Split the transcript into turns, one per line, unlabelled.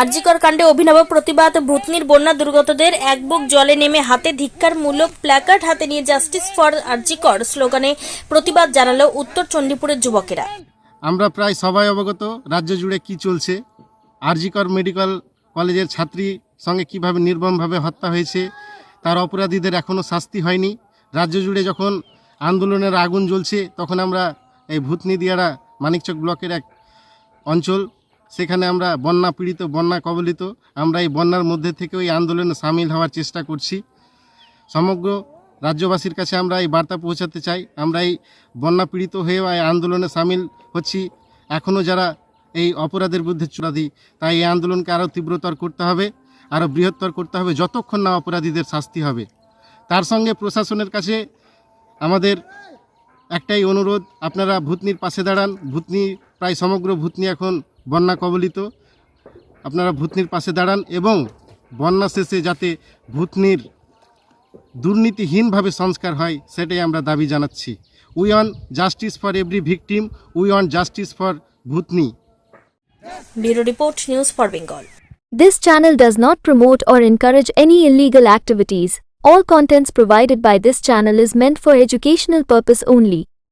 আরজিকর কাণ্ডে অভিনব প্রতিবাদ, ভূতনির বন্যা দুর্গতদের এক বুক জলে নেমে হাতে ধিক্কারমূলক প্ল্যাকার্ড হাতে নিয়ে জাস্টিস ফর আরজিকর স্লোগানে প্রতিবাদ জানালো উত্তর চণ্ডীপুরের যুবকেরা।
আমরা প্রায় সবাই অবগত, রাজ্য জুড়ে কি চলছে, আরজিকর মেডিকেল কলেজের ছাত্রী সঙ্গে কীভাবে নির্মমভাবে হত্যা হয়েছে, তার অপরাধীদের এখনও শাস্তি হয়নি। রাজ্য জুড়ে যখন আন্দোলনের আগুন জ্বলছে, তখন আমরা এই ভূতনি দিয়ারা মানিকচক ব্লকের এক অঞ্চল সেখানে আমরা বন্যা পীড়িত, বন্যা কবলিত, আমরা এই বন্যার মধ্যে থেকে ওই আন্দোলনে সামিল হওয়ার চেষ্টা করছি। সমগ্র রাজ্যবাসীর কাছে আমরা এই বার্তা পৌঁছাতে চাই। আমরা এই বন্যা পীড়িত হয়ে এই আন্দোলনে সামিল হচ্ছি। এখনও যারা এই অপরাধের বিরুদ্ধে চূড়াদি তাই এই আন্দোলনকে আরও তীব্রতর করতে হবে, আরও বৃহত্তর করতে হবে, যতক্ষণ না অপরাধীদের শাস্তি হবে। তার সঙ্গে প্রশাসনের কাছে আমাদের একটাই অনুরোধ, আপনারা ভূতনির পাশে দাঁড়ান। ভূতনি, প্রায় সমগ্র ভূতনি এখন বন্যা কবলিত। আপনারা ভূতনির পাশে দাঁড়ান এবং বন্যা শেষে যাতে ভূতনির দুর্নীতিহীনভাবে সংস্কার হয় সেটাই আমরা দাবি জানাচ্ছি। We on justice for every victim we on justice for Bhutni.
Bureau report news for Bengal
this channel does not promote or encourage any illegal activities all contents provided by this channel is meant for educational purpose only